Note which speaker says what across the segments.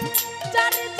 Speaker 1: Daddy, Daddy.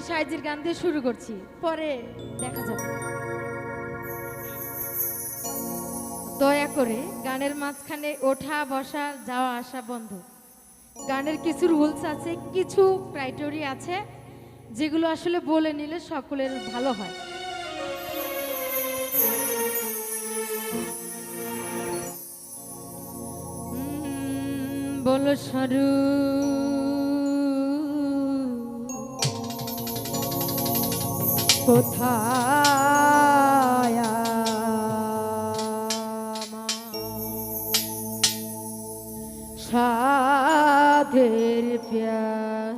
Speaker 1: আমি একটি গান দিয়ে শুরু করছি। পরে দেখা যাবে। দয়া করে গানের মাঝখানে ওঠা, বসা, যাওয়া, আসা বন্ধ। গানের কিছু রুলস আছে, কিছু ক্রাইটেরিয়া আছে, যেগুলো আসলে বলে নিলে সকলের ভালো হয়। বলো সরু। কোথায় সাধের প্যার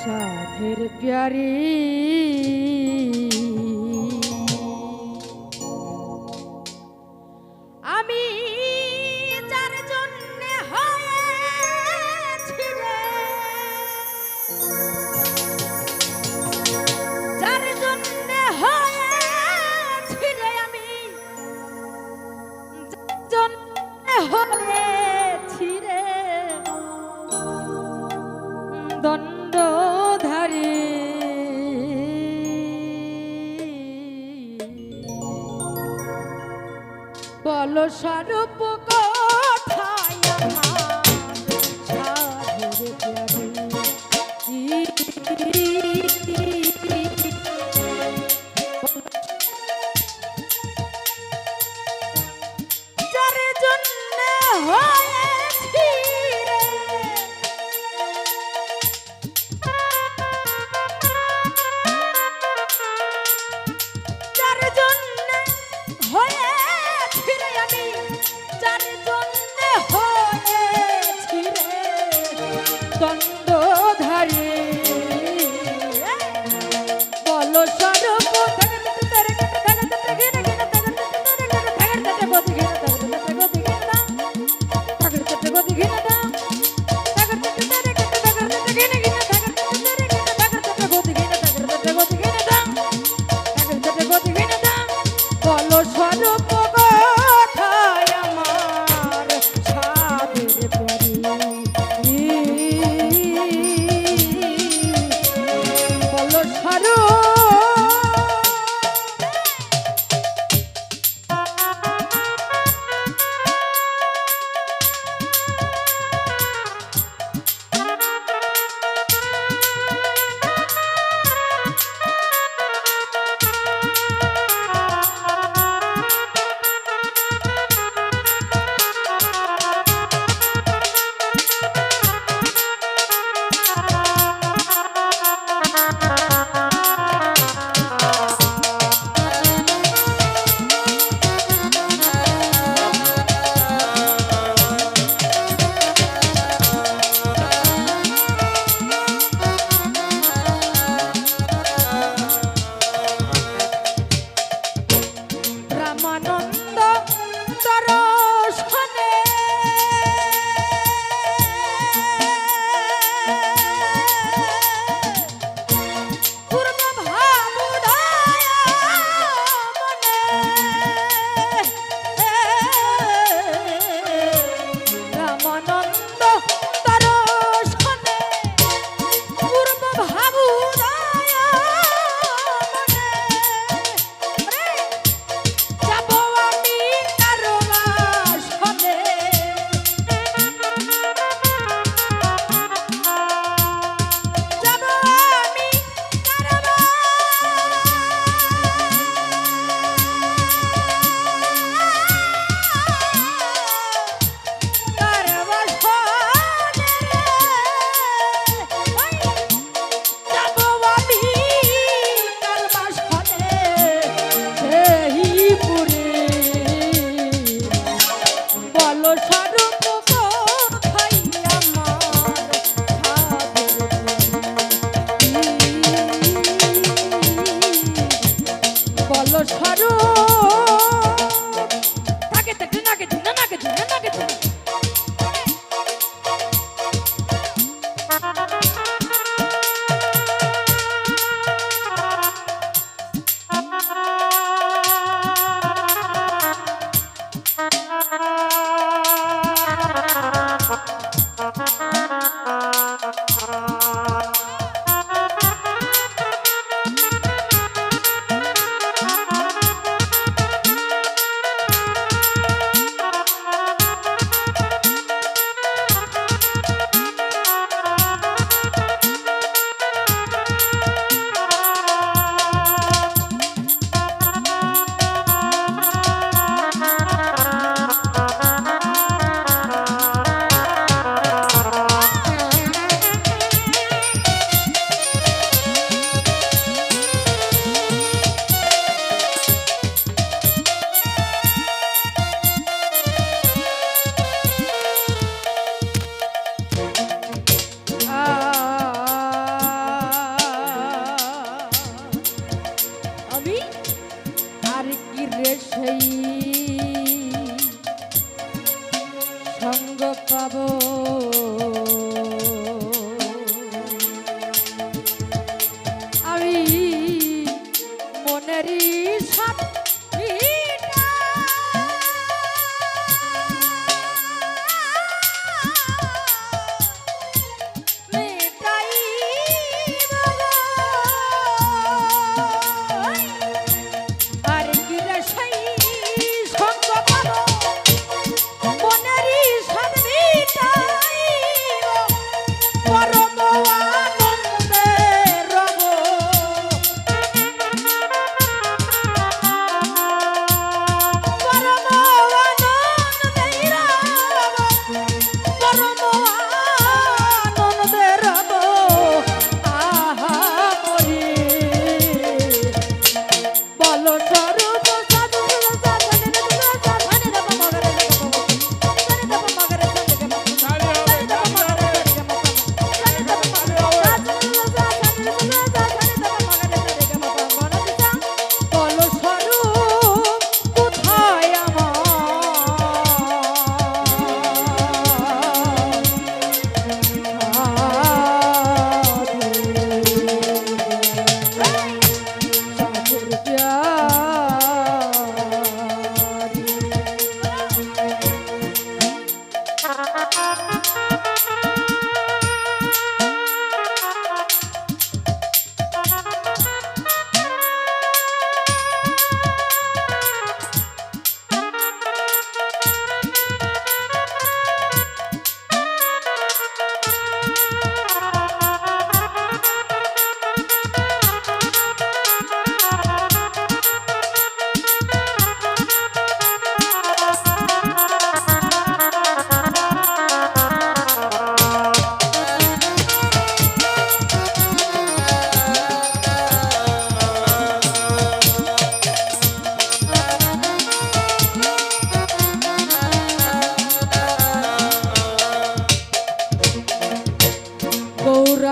Speaker 1: সাধের প্যারি স্বরূপ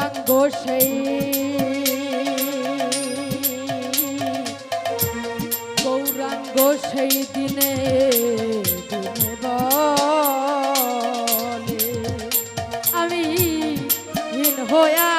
Speaker 1: সঙ্গ সেই। গৌরাঙ্গ সেই দিনে দিনে বলে আমি হীন হয়া